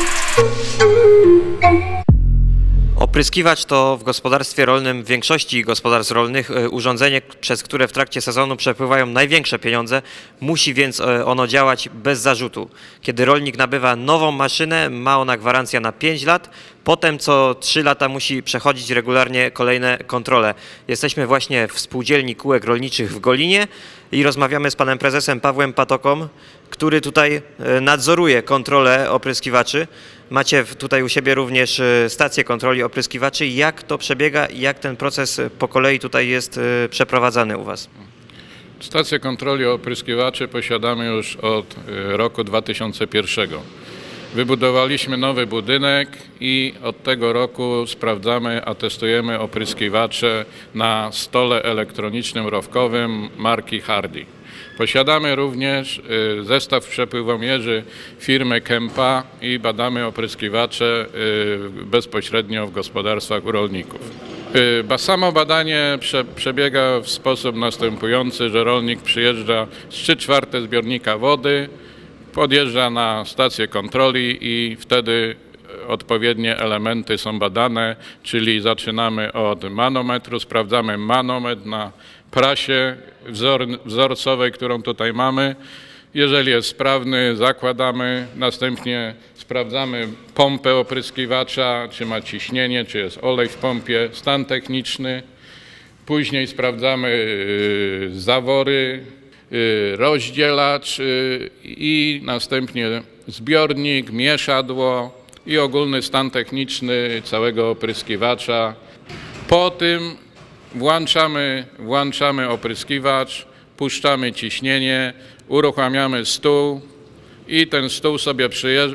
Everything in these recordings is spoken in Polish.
Bye. Opryskiwacz to w gospodarstwie rolnym, w większości gospodarstw rolnych, e, urządzenie, przez które w trakcie sezonu przepływają największe pieniądze. Musi więc e, ono działać bez zarzutu. Kiedy rolnik nabywa nową maszynę, ma ona gwarancję na 5 lat. Potem co 3 lata musi przechodzić regularnie kolejne kontrole. Jesteśmy właśnie w spółdzielni kółek rolniczych w Golinie i rozmawiamy z panem prezesem Pawłem Patoką, który tutaj e, nadzoruje kontrolę opryskiwaczy. Macie tutaj u siebie również e, stację kontroli opryskiwaczy. Jak to przebiega i jak ten proces e, po kolei tutaj jest e, przeprowadzany u was? Stację kontroli opryskiwaczy posiadamy już od y, roku 2001. Wybudowaliśmy nowy budynek i od tego roku sprawdzamy, a testujemy opryskiwacze na stole elektronicznym rowkowym marki Hardy. Posiadamy również y, zestaw przepływomierzy firmy Kempa i badamy opryskiwacze y, bezpośrednio w gospodarstwach u rolników. Y, Samo badanie prze, przebiega w sposób następujący, że rolnik przyjeżdża z 3 czwarte zbiornika wody, podjeżdża na stację kontroli i wtedy odpowiednie elementy są badane, czyli zaczynamy od manometru, sprawdzamy manometr na prasie wzor, wzorcowej, którą tutaj mamy. Jeżeli jest sprawny, zakładamy, następnie sprawdzamy pompę opryskiwacza, czy ma ciśnienie, czy jest olej w pompie, stan techniczny. Później sprawdzamy y, zawory, rozdzielacz y, i następnie zbiornik, mieszadło i ogólny stan techniczny całego opryskiwacza. Po tym włączamy, włączamy opryskiwacz, puszczamy ciśnienie, uruchamiamy stół i ten stół sobie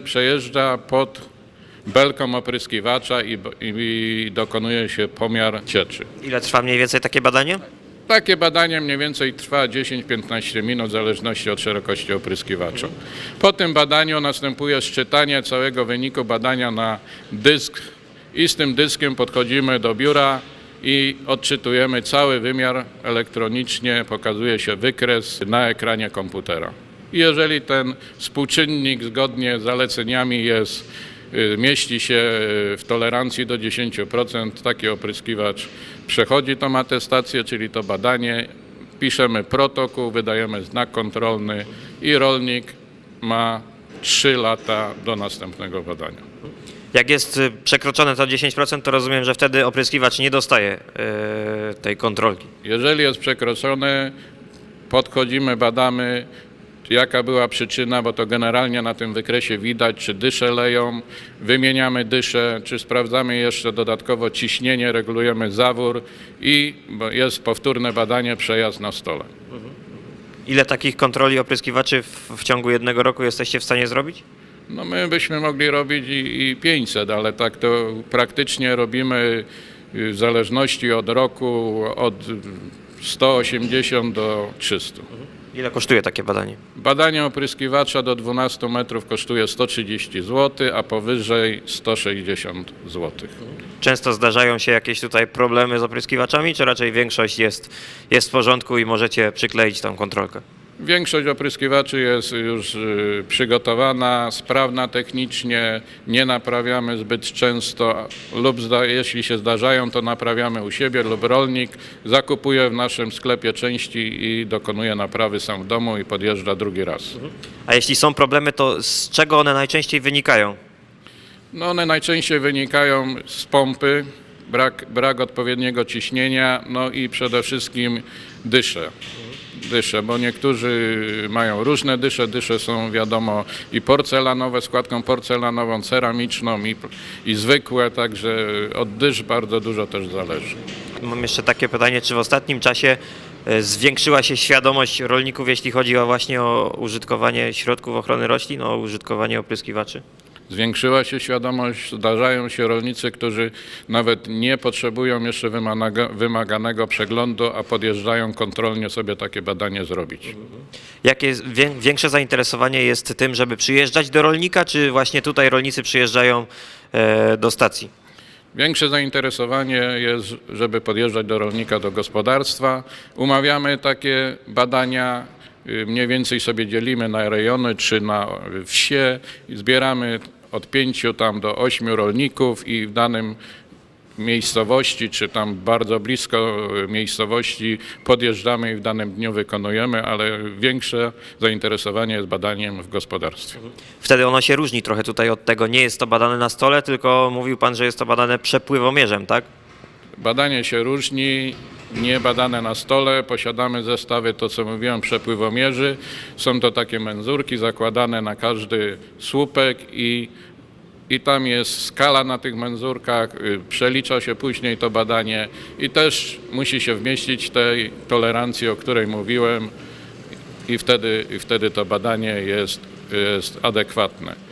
przejeżdża pod belką opryskiwacza i, i dokonuje się pomiar cieczy. Ile trwa mniej więcej takie badanie? Takie badanie mniej więcej trwa 10-15 minut w zależności od szerokości opryskiwacza. Po tym badaniu następuje szczytanie całego wyniku badania na dysk i z tym dyskiem podchodzimy do biura i odczytujemy cały wymiar elektronicznie, pokazuje się wykres na ekranie komputera. Jeżeli ten współczynnik zgodnie z zaleceniami jest mieści się y, w tolerancji do 10%. Taki opryskiwacz przechodzi tą atestację, czyli to badanie. Piszemy protokół, wydajemy znak kontrolny i rolnik ma 3 lata do następnego badania. Jak jest e, przekroczone to 10%, to rozumiem, że wtedy opryskiwacz nie dostaje tej kontrolki. Jeżeli jest przekroczony, podchodzimy, badamy, jaka była przyczyna, bo to generalnie na tym wykresie widać, czy dysze leją, wymieniamy dysze, czy sprawdzamy jeszcze dodatkowo ciśnienie, regulujemy zawór i jest powtórne badanie, przejazd na stole. Ile takich kontroli opryskiwaczy w, w ciągu jednego roku jesteście w stanie zrobić? No my byśmy mogli robić i, i 500, ale tak to praktycznie robimy w zależności od roku od 180 do 300. Ile kosztuje takie badanie? Badanie opryskiwacza do 12 metrów kosztuje 130 zł, a powyżej 160 zł. Często zdarzają się jakieś tutaj problemy z opryskiwaczami, czy raczej większość jest, jest w porządku i możecie przykleić tą kontrolkę? Większość opryskiwaczy jest już y, przygotowana, sprawna technicznie, nie naprawiamy zbyt często lub jeśli się zdarzają, to naprawiamy u siebie lub rolnik zakupuje w naszym sklepie części i dokonuje naprawy sam w domu i podjeżdża drugi raz. A jeśli są problemy, to z czego one najczęściej wynikają? No one najczęściej wynikają z pompy, brak, brak odpowiedniego ciśnienia, no i przede wszystkim dysze. Dysze, bo niektórzy mają różne dysze. Dysze są wiadomo i porcelanowe, składką porcelanową, ceramiczną i, i zwykłe, także od dysz bardzo dużo też zależy. Mam jeszcze takie pytanie, czy w ostatnim czasie e, zwiększyła się świadomość rolników, jeśli chodzi o właśnie o użytkowanie środków ochrony roślin, o użytkowanie opryskiwaczy? Zwiększyła się świadomość, zdarzają się rolnicy, którzy nawet nie potrzebują jeszcze wymaganego, wymaganego przeglądu, a podjeżdżają kontrolnie sobie takie badanie zrobić. Jakie większe zainteresowanie jest tym, żeby przyjeżdżać do rolnika, czy właśnie tutaj rolnicy przyjeżdżają e, do stacji? Większe zainteresowanie jest, żeby podjeżdżać do rolnika, do gospodarstwa. Umawiamy takie badania, y, mniej więcej sobie dzielimy na rejony czy na wsie i zbieramy od pięciu tam do ośmiu rolników i w danym miejscowości, czy tam bardzo blisko y, miejscowości podjeżdżamy i w danym dniu wykonujemy, ale większe zainteresowanie jest badaniem w gospodarstwie. Wtedy ono się różni trochę tutaj od tego. Nie jest to badane na stole, tylko mówił pan, że jest to badane przepływomierzem, tak? Badanie się różni, nie badane na stole. Posiadamy zestawy, to co mówiłem, przepływomierzy. Są to takie menzurki zakładane na każdy słupek i, i tam jest skala na tych menzurkach. y, Przelicza się później to badanie i też musi się wmieścić tej tolerancji, o której mówiłem i wtedy, i wtedy to badanie jest, jest adekwatne.